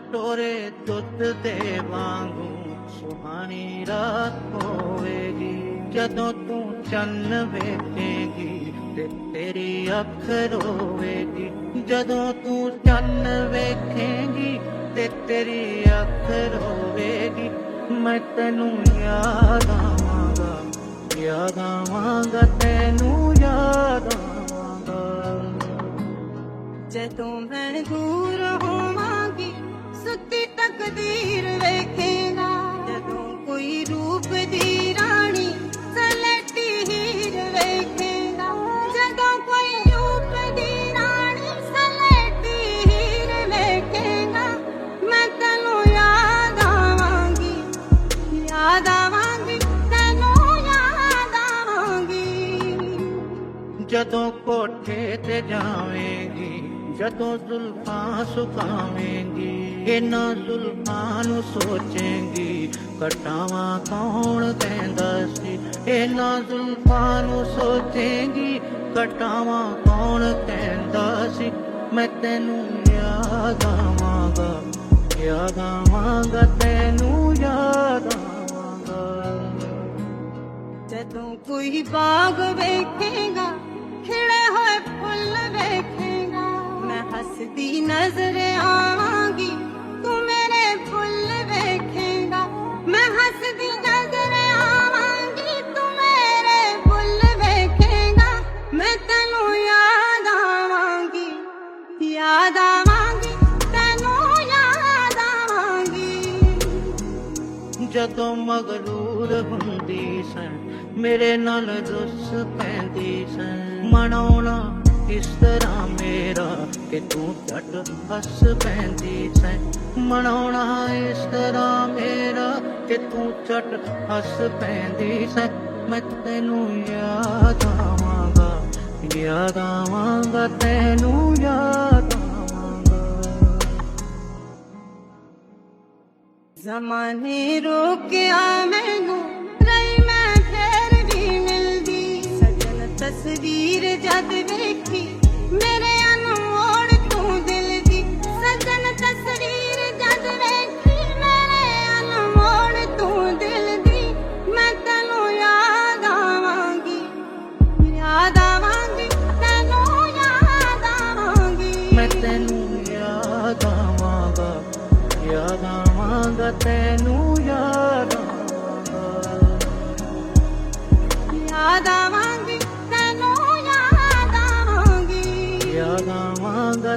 ਕਟੋਰੇ ਦੁੱਧ ਦੇ ਵਾਂਗੂ ਸੁਹਾਣੀ ਰਾਤ ਹੋਵੇਗੀ। ਜਦੋਂ ਤੂੰ ਚੰਨ ਵੇਖੇਗੀ ਤੇ ਤੇਰੀ ਅੱਖ ਰੋਵੇਗੀ। ਜਦੋਂ ਤੂੰ ਚੰਨ ਵੇਖੇਗੀ ਤੇ ਤੇਰੀ ਅੱਖ ਰੋਵੇਗੀ। ਮੈਂ ਤੈਨੂੰ ਯਾਦ ਆਵਾਂਗਾ ਯਾਦ ਆਵਾਂਗਾ, ਤੈਨੂੰ ਯਾਦ ਆਵਾਂਗਾ। ਜਦੋਂ ਮੈਂ ਦੂਰ ਹੋਵਾਂਗੀ ਸੁੱਤੀ ਤਕਦੀਰ ਵੇਖੇਗਾ। ਜਦੋਂ ਕੋਈ ਰੂਪ ਦੀ ਰਾਣੀ ਸਲੇਟੀ ਹੀਰ ਵੇਖੇਗਾ। ਜਦੋਂ ਕੋਈ ਰੂਪ ਦੀ ਰਾਣੀ ਸਲੇਟੀ ਹੀਰ ਵੇਖੇਗਾ, ਮੈਂ ਤੈਨੂੰ ਯਾਦ ਆਵਾਂਗੀ। ਯਾਦ ਆਵਾਂਗੀ, ਤੈਨੂੰ ਯਾਦ ਆਵਾਂਗੀ। ਜਦੋਂ ਕੋਠੇ ਤੇ ਜਾਵੇਂਗੀ ਜਦੋਂ ਜ਼ੁਲਫਾਂ ਸੁਕਾਵੇਂਗੀ, ਇਹਨਾਂ ਜ਼ੁਲਫਾਂ ਨੂੰ ਸੋਚੇਂਗੀ ਕਟਾਵਾਂ ਕੌਣ ਕਹਿੰਦਾ ਸੀ? ਇਹਨਾਂ ਜ਼ੁਲਫਾਂ ਨੂੰ ਸੋਚੇਂਗੀ ਕਟਾਵਾਂ ਕੌਣ ਕਹਿੰਦਾ ਸੀ? ਮੈਂ ਤੈਨੂੰ ਯਾਦ ਆਵਾਂਗਾ ਯਾਦ ਆਵਾਂਗਾ, ਤੈਨੂੰ ਯਾਦ ਆਵਾਂਗਾ। ਜਦੋਂ ਕੋਈ ਬਾਗ ਵੇਖ ਜਦੋਂ ਮਗਰੂਰ ਹੁੰਦੀ ਸੈਂ ਮੇਰੇ ਨਾਲ ਰੁੱਸ ਪੈਂਦੀ ਸੈਂ ਮਨਾਉਣਾ ਇਸ ਤਰ੍ਹਾਂ ਮੇਰਾ ਕਿ ਤੂੰ ਝਟ ਹੱਸ ਪੈਂਦੀ ਸੈਂ ਮਨਾਉਣਾ ਇਸ ਤਰ੍ਹਾਂ ਮੇਰਾ ਕਿ ਤੂੰ ਝਟ ਹੱਸ ਪੈਂਦੀ ਸੈਂ ਮੈਂ ਤੈਨੂੰ ਯਾਦ ਆਵਾਂਗਾ ਯਾਦ ਆਵਾਂਗਾ ਤੈਨੂੰ जमाने रोके आवे गो ਆਵਾਂਗਾ ਤੈਨੂੰ ਯਾਦ ਆਵਾਂਗਾ ਯਾਦ ਆਵਾਂਗੀ ਤੈਨੂੰ ਯਾਦ ਆਵਾਂਗੀ। ਯਾਦ ਆਵਾਂਗਾ